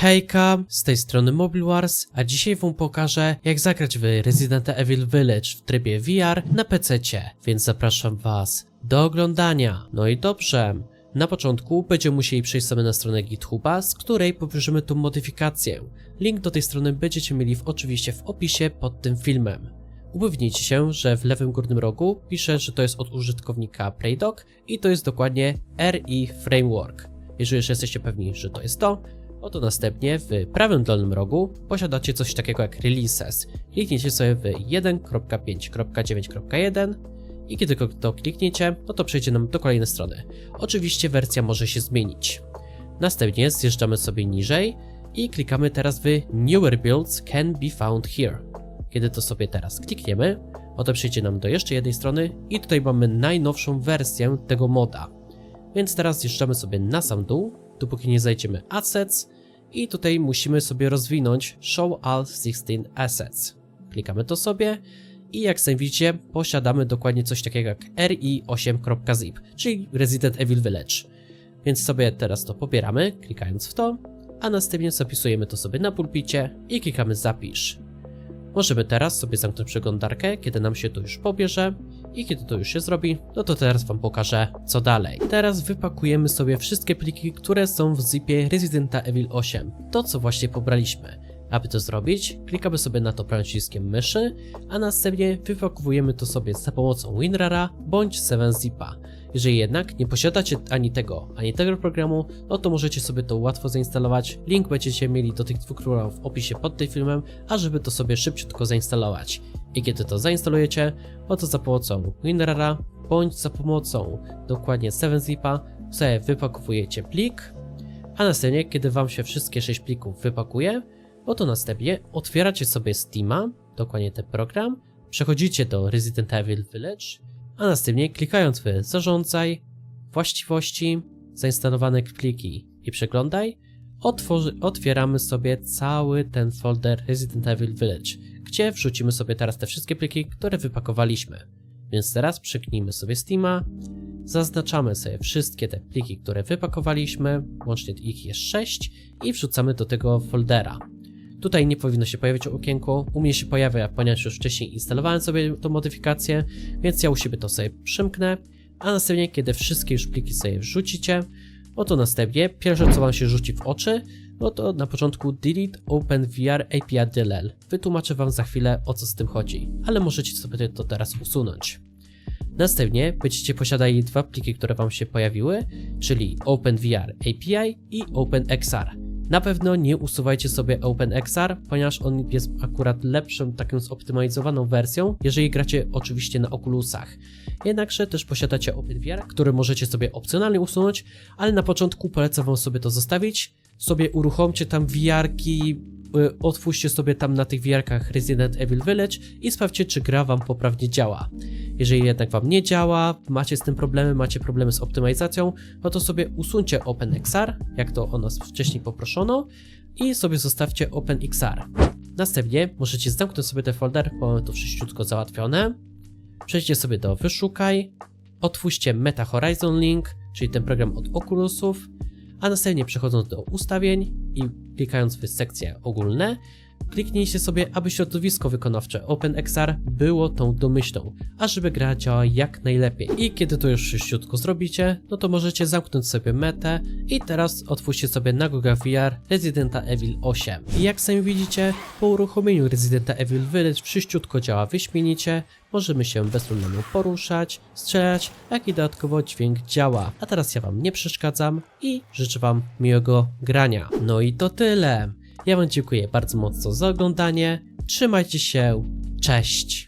Hejka, z tej strony Mobile Wars, a dzisiaj wam pokażę jak zagrać w Resident Evil Village w trybie VR na PC-cie, więc zapraszam was do oglądania. No i dobrze, na początku będziemy musieli przejść sobie na stronę GitHuba, z której powierzymy tą modyfikację. Link do tej strony będziecie mieli w, oczywiście w opisie pod tym filmem. Upewnijcie się, że w lewym górnym rogu pisze, że to jest od użytkownika Playdog i to jest dokładnie RI Framework. Jeżeli już jesteście pewni, że to jest to, Oto następnie w prawym dolnym rogu posiadacie coś takiego jak releases. Klikniecie sobie w 1.5.9.1 i kiedy to klikniecie, no to przejdzie nam do kolejnej strony. Oczywiście wersja może się zmienić. Następnie zjeżdżamy sobie niżej i klikamy teraz w Newer Builds can be found here. Kiedy to sobie teraz klikniemy, oto przejdzie nam do jeszcze jednej strony i tutaj mamy najnowszą wersję tego moda. Więc teraz zjeżdżamy sobie na sam dół, dopóki nie zajdziemy Assets i tutaj musimy sobie rozwinąć Show All 16 Assets. Klikamy to sobie i jak sami widzicie posiadamy dokładnie coś takiego jak RI8.zip, czyli Resident Evil Village. Więc sobie teraz to pobieramy, klikając w to, a następnie zapisujemy to sobie na pulpicie i klikamy zapisz. Możemy teraz sobie zamknąć przeglądarkę, kiedy nam się to już pobierze i kiedy to już się zrobi, no to teraz wam pokażę co dalej. Teraz wypakujemy sobie wszystkie pliki, które są w zipie Residenta Evil 8, to co właśnie pobraliśmy. Aby to zrobić, klikamy sobie na to przyciskiem myszy, a następnie wypakowujemy to sobie za pomocą WinRara bądź 7zipa. Jeżeli jednak nie posiadacie ani tego, ani tego programu, no to możecie sobie to łatwo zainstalować. Link będziecie mieli do tych dwóch programów w opisie pod tym filmem, a żeby to sobie szybciutko zainstalować. I kiedy to zainstalujecie, no to za pomocą WinRara bądź za pomocą dokładnie 7zipa sobie wypakowujecie plik, a następnie kiedy wam się wszystkie 6 plików wypakuje, no to następnie otwieracie sobie Steama, dokładnie ten program, przechodzicie do Resident Evil Village, a następnie klikając w zarządzaj, właściwości, zainstalowane pliki i przeglądaj, otworzy, otwieramy sobie cały ten folder Resident Evil Village, gdzie wrzucimy sobie teraz te wszystkie pliki, które wypakowaliśmy. Więc teraz przeknijmy sobie Steama, zaznaczamy sobie wszystkie te pliki, które wypakowaliśmy, łącznie ich jest 6 i wrzucamy do tego foldera. Tutaj nie powinno się pojawić okienko, u mnie się pojawia, ponieważ już wcześniej instalowałem sobie tą modyfikację, więc ja u siebie to sobie przymknę, a następnie kiedy wszystkie już pliki sobie wrzucicie, no to następnie pierwsze co wam się rzuci w oczy, no to na początku delete OpenVR API DLL. Wytłumaczę wam za chwilę o co z tym chodzi, ale możecie sobie to teraz usunąć. Następnie będziecie posiadali dwa pliki, które wam się pojawiły, czyli OpenVR API i OpenXR. Na pewno nie usuwajcie sobie OpenXR, ponieważ on jest akurat lepszą, taką zoptymalizowaną wersją, jeżeli gracie oczywiście na Oculusach. Jednakże też posiadacie OpenVR, który możecie sobie opcjonalnie usunąć, ale na początku polecam wam sobie to zostawić. Sobie uruchomcie tam wiarki, otwórzcie sobie tam na tych wiarkach Resident Evil Village i sprawdźcie, czy gra wam poprawnie działa. Jeżeli jednak wam nie działa, macie z tym problemy, macie problemy z optymalizacją, no to sobie usuńcie OpenXR, jak to o nas wcześniej poproszono, i sobie zostawcie OpenXR. Następnie możecie zamknąć sobie ten folder, bo mamy to wszystko załatwione. Przejdźcie sobie do wyszukaj, otwórzcie Meta Horizon Link, czyli ten program od Oculusów, a następnie przechodząc do ustawień i klikając w sekcje ogólne, kliknijcie sobie, aby środowisko wykonawcze OpenXR było tą domyślną, a żeby gra działała jak najlepiej. I kiedy to już szybciutko zrobicie, no to możecie zamknąć sobie metę i teraz otwórzcie sobie na Google VR Residenta Evil 8. I jak sami widzicie, po uruchomieniu Residenta Evil Village wszyściutko działa wyśmienicie, możemy się bez problemu poruszać, strzelać, jak i dodatkowo dźwięk działa. A teraz ja wam nie przeszkadzam i życzę wam miłego grania. No i to tyle. Ja wam dziękuję bardzo mocno za oglądanie. Trzymajcie się. Cześć.